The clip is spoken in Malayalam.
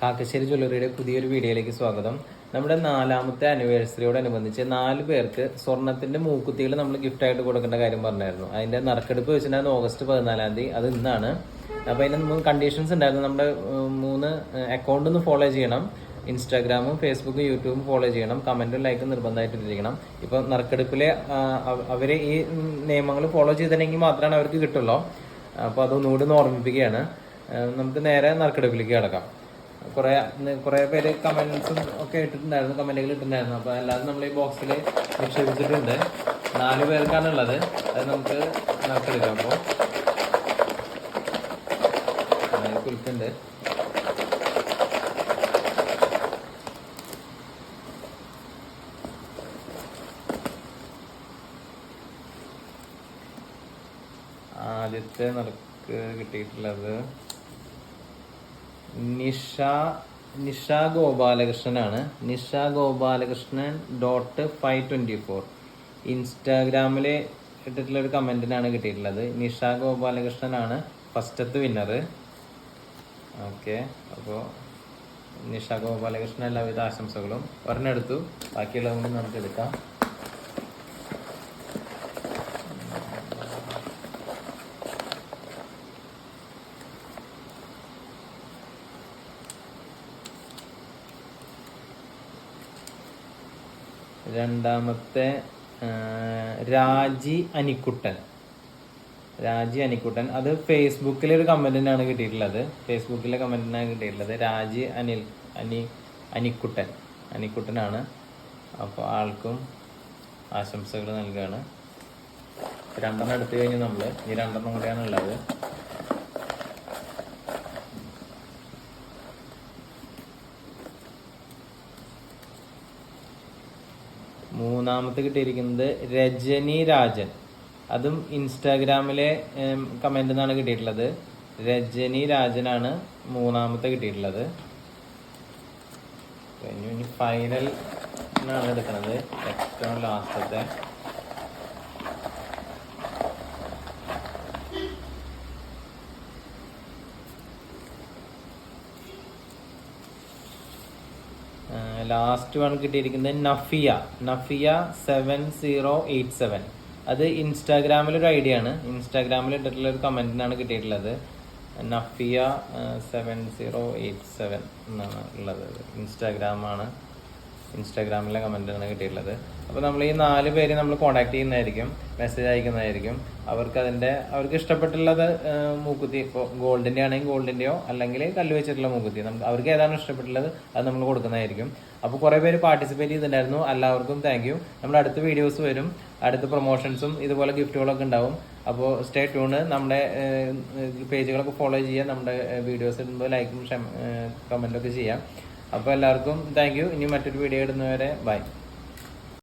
കാക്കശ്ശേരി ജ്വല്ലറിയുടെ പുതിയൊരു വീഡിയോയിലേക്ക് സ്വാഗതം. നമ്മുടെ നാലാമത്തെ ആനിവേഴ്സറിയോടനുബന്ധിച്ച് നാല് പേർക്ക് സ്വർണത്തിന്റെ മൂക്കുത്തികൾ നമ്മൾ ഗിഫ്റ്റ് ആയിട്ട് കൊടുക്കേണ്ട കാര്യം പറഞ്ഞായിരുന്നു. അതിന്റെ നറുക്കെടുപ്പ് വെച്ചിട്ടുണ്ടായിരുന്നു ഓഗസ്റ്റ് പതിനാലാം തീയതി. അത് ഇന്നാണ്. അപ്പൊ അതിന് മൂന്ന് കണ്ടീഷൻസ് ഉണ്ടായിരുന്നു. നമ്മുടെ മൂന്ന് അക്കൗണ്ട് ഒന്ന് ഫോളോ ചെയ്യണം. ഇൻസ്റ്റാഗ്രാമും ഫേസ്ബുക്കും യൂട്യൂബും ഫോളോ ചെയ്യണം. കമന്റും ലൈക്കും നിർബന്ധമായിട്ട് ഇട്ടിരിക്കണം. ഇപ്പൊ നറുക്കെടുപ്പിലെ അവരെ ഈ നിയമങ്ങൾ ഫോളോ ചെയ്തിട്ടുണ്ടെങ്കിൽ മാത്രമാണ് അവർക്ക് കിട്ടുള്ളൂ. അപ്പോൾ അതൊന്നുകൂടി ഓർമ്മിപ്പിക്കുകയാണ്. നമുക്ക് നേരെ നറുക്കെടുപ്പിലേക്ക് കിടക്കാം. കുറെ കുറേ പേര് കമന്റ്സും ഒക്കെ ഇട്ടിട്ടുണ്ടായിരുന്നു കമന്റുകൾ ഇട്ടിട്ടുണ്ടായിരുന്നു. അപ്പോൾ അല്ലാതെ നമ്മൾ ഈ ബോക്സിൽ നിക്ഷേപിച്ചിട്ടുണ്ട്. നാല് പേർക്കാണ് ഉള്ളത്. അത് നമുക്ക് നറുക്കെടുക്കാം അപ്പോൾ കുലിക്കുണ്ട് ആദ്യത്തെ നടക്ക് കിട്ടിയിട്ടുള്ളത് Nisha Nisha ഗോപാലകൃഷ്ണനാണ് Nisha Gopalakrishnan dot five twenty four ഇൻസ്റ്റാഗ്രാമിൽ ഇട്ടിട്ടുള്ള ഒരു കമന്റിനാണ് കിട്ടിയിട്ടുള്ളത്. നിഷ ഗോപാലകൃഷ്ണനാണ് ഫസ്റ്റത്തെ വിന്നർ ഓക്കെ അപ്പോൾ നിഷ ഗോപാലകൃഷ്ണൻ എല്ലാവിധ ആശംസകളും ഒരെണ്ണം എടുത്തു ബാക്കിയുള്ളത് നമുക്ക് എടുക്കാം. രണ്ടാമത്തെ രാജി അനിക്കുട്ടൻ. രാജി അനിക്കുട്ടൻ. അത് ഫേസ്ബുക്കിലെ ഒരു കമന്റിനാണ് കിട്ടിയിട്ടുള്ളത്. ഫേസ്ബുക്കിലെ കമന്റിനാണ് കിട്ടിയിട്ടുള്ളത്. രാജി അനിൽ അനി അനിക്കുട്ടൻ. അനിക്കുട്ടനാണ്. അപ്പോൾ ആൾക്കും ആശംസകൾ നൽകുകയാണ് രണ്ടെണ്ണം എടുത്തു കഴിഞ്ഞ് നമ്മൾ ഈ രണ്ടെണ്ണം കൂടെയാണ് ഉള്ളത് മൂന്നാമത്തെ കിട്ടിയിരിക്കുന്നത് രജനി രാജൻ. അതും ഇൻസ്റ്റാഗ്രാമിലെ കമന്റ് നിന്നാണ് കിട്ടിയിട്ടുള്ളത്. രജനി രാജനാണ് മൂന്നാമത്തെ കിട്ടിയിട്ടുള്ളത്. ഇനി ഫൈനൽ ആണ് എടുക്കുന്നത് ഏറ്റവും ലാസ്റ്റത്തെ ലാസ്റ്റ് വൺ കിട്ടിയിരിക്കുന്നത് Nafiya. Nafiya seven zero eight seven അത് ഇൻസ്റ്റാഗ്രാമിലൊരു ഐഡിയ ആണ്. ഇൻസ്റ്റാഗ്രാമിൽ ഇട്ടിട്ടുള്ള ഒരു കമന്റിനാണ് കിട്ടിയിട്ടുള്ളത്. Nafiya seven zero eight seven എന്നാണ് ഉള്ളത്. ഇൻസ്റ്റാഗ്രാമാണ് ഇൻസ്റ്റാഗ്രാമിലെ കമന്റാണ് കിട്ടിയിട്ടുള്ളത്. അപ്പോൾ നമ്മൾ ഈ നാല് പേര് നമ്മൾ കോൺടാക്ട് ചെയ്യുന്നതായിരിക്കും മെസ്സേജ് അയക്കുന്നതായിരിക്കും. അവർക്ക് അതിന്റെ അവർക്ക് ഇഷ്ടപ്പെട്ടുള്ളത് മൂക്കുത്തി ഇപ്പോൾ ഗോൾഡിന്റെ ആണെങ്കിൽ ഗോൾഡിന്റെയോ അല്ലെങ്കിൽ കല്ല് വെച്ചിട്ടുള്ള മൂക്കുത്തി നമുക്ക് അവർക്ക് ഏതാണ് ഇഷ്ടപ്പെട്ടുള്ളത് അത് നമ്മൾ കൊടുക്കുന്നതായിരിക്കും. അപ്പോൾ കുറേ പേര് പാർട്ടിസിപ്പേറ്റ് ചെയ്തിട്ടുണ്ടായിരുന്നു. എല്ലാവർക്കും താങ്ക് യു നമ്മുടെ അടുത്ത വീഡിയോസ് വരും. അടുത്ത പ്രൊമോഷൻസും ഇതുപോലെ ഗിഫ്റ്റുകളൊക്കെ ഉണ്ടാവും. അപ്പോൾ സ്റ്റേ ട്യൂണ് നമ്മുടെ പേജുകളൊക്കെ ഫോളോ ചെയ്യുക. നമ്മുടെ വീഡിയോസ് ഇടുമ്പോൾ ലൈക്കും കമന്റൊക്കെ ചെയ്യാം. അപ്പോൾ എല്ലാവർക്കും താങ്ക് യു ഇനി മറ്റൊരു വീഡിയോ ഇടുന്നവരെ ബൈ